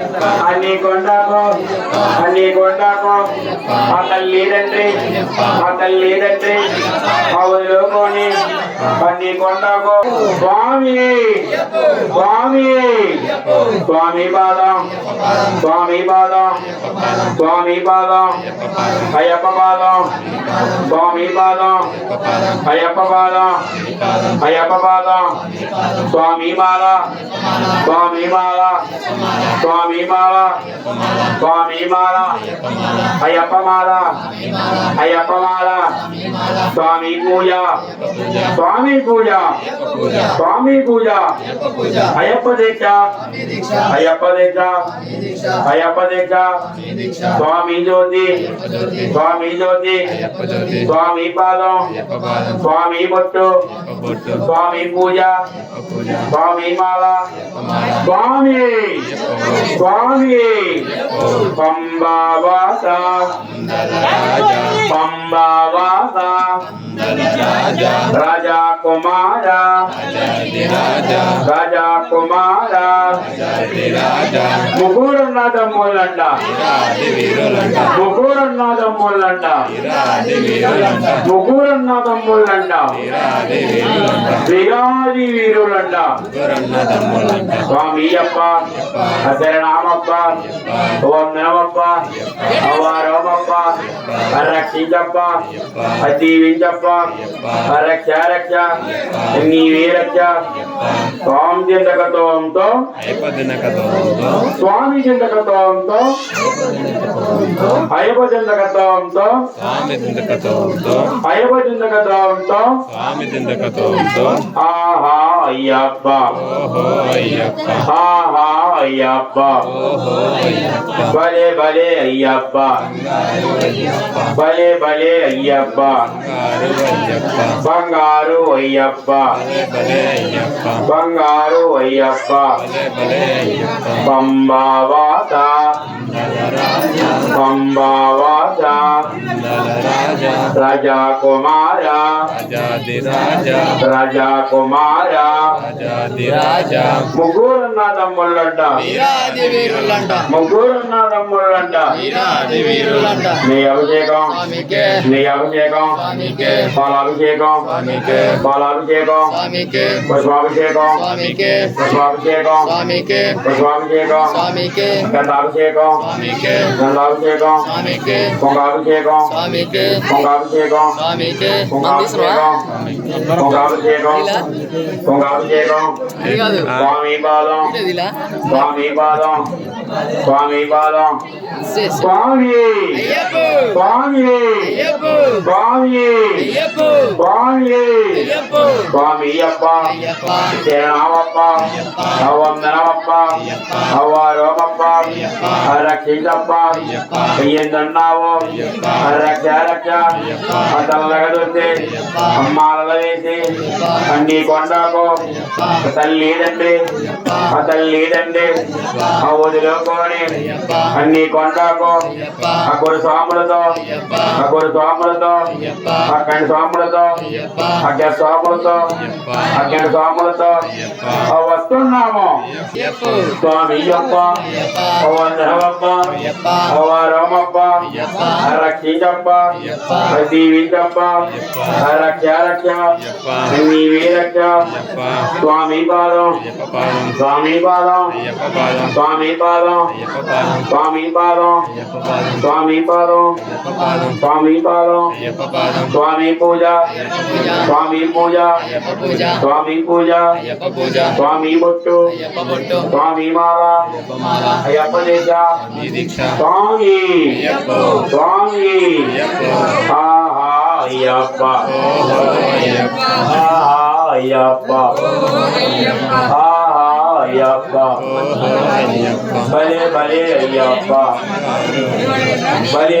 అన్ని కొండకు అన్ని కొండకు మా తల్లి తండ్రి మా తల్లి తండ్రి మా వదిలోకొని అన్ని కొండకు స్వామి స్వామి స్వామి పాదం స్వామి పాదం స్వామి పాదం అయ్యప్ప పాదం స్వామి పాదం అయ్యప్ప పాదం అయ్యప్ప పాదం స్వామి మాల స్వామి మాల స్వామి మాల స్వామి మాల అయ్యప్ప మాల అయ్యప్ప మాల స్వామి పూజ స్వామి పూజ స్వామి పూజ అయ్యప్ప దీక్ష అయ్యప్ప దీక్ష అయ్యప్ప దీక్ష స్వామి జ్యోతి స్వామి జ్యోతి స్వామి పాదం స్వామి బొట్టు స్వామి పూజ స్వామి మాల స్వామి స్వామి. పంబావాస. పంబావాస. రాజా కుమార రాజా కుమార ముగ్గురున్నదమ్ములంట ముగ్గురున్నదమ్ములంట ముగ్గురున్నదమ్ములంట వీరాది వీరులంట। స్వామి అప్ప శరణామప్ప వందనమప్ప అవారమప్ప రక్షించప్ప అజీవించప్ప రక్ష రక్ష నీవే రక్ష స్వామి చింతకత్వంతో అయ్యప్ప చింతకత్వంతో స్వామి దిందకతోతో అయ్యప్ప చింతకత్వంతో స్వామి దిందకతోతో ఆహా! అయ్యప్ప ఓహో అయ్యప్ప ఆహా అయ్యప్ప ఓహో అయ్యప్ప భలే భలే అయ్యప్ప భలే భలే అయ్యప్ప బంగారు అయ్యప్ప బంగారు రాజా కుమార. రాజాది రాజా. రాజా కుమార. రాజాది రాజా. ముగ్గురున్న తమ్ముళ్ళంట. వీరాది వీరులంట. ముగ్గురున్న తమ్ముళ్ళంట. వీరాది వీరులంట. నీ అభిషేకం. నీ అభిషేకం. పాలాభిషేకం. పాలాభిషేకం. పుష్పాభిషేకం. పుష్పాభిషేకం. పుష్పాభిషేకం. గంధాభిషేకం. గంధాభిషేకం. పొంగాభిషేకం. స్వామికే. పొంగాభిషేకం స్వామికే పొంగాభిషేకం పొంగాభిషేకం పొంగాభిషేకం అది కాదు స్వామి పాదం ఇదిలా స్వామి పాదం స్వామి పాదం చేసి స్వామి అయ్యప్ప స్వామి అయ్యప్ప స్వామి అయ్యప్ప స్వామి అయ్యప్ప స్వామి అప్ప అయ్యప్ప శరణమప్ప వందనమప్ప అవ్వారోమప్ప రక్షించప్ప ఏందన్నావు రక్ష రక్ష తల్లగదొచ్చి అమ్మాలలో వేసి అన్ని కొండకు తల్లి లేదండి తల్లి తండ్రి ఆ వదిలోకొని అన్ని కొండకు ఆ గురు స్వాములతో ఆ గురు స్వాములతో ఆ కండి స్వాములతో అగ్గ స్వాములతో అగ్గ స్వాములతో వస్తున్నాము స్వామి అప్ప వందనమప్ప అవారమప్ప రక్షించప్ప దీవించప్ప రక్ష రక్ష నీవే రక్ష స్వామి పాదం స్వామి పాదం. స్వామి పాదం. స్వామి పాదం. స్వామి పాదం. స్వామి పాదం. స్వామి పూజ. స్వామి పూజ. స్వామి పూజ. స్వామి బొట్టు. స్వామి మాల. అయ్యప్ప మాల. అయ్యప్ప దీక్ష. ఈ దీక్ష. స్వామి. స్వామి. అయ్యప్ప. ఆహా అయ్యప్ప. ఓహో అయ్యప్ప. ఆహా అయ్యప్ప. ఆహా అయ్యప్ప ఓహో అయ్యప్ప భలే భలే అయ్యప్ప భలే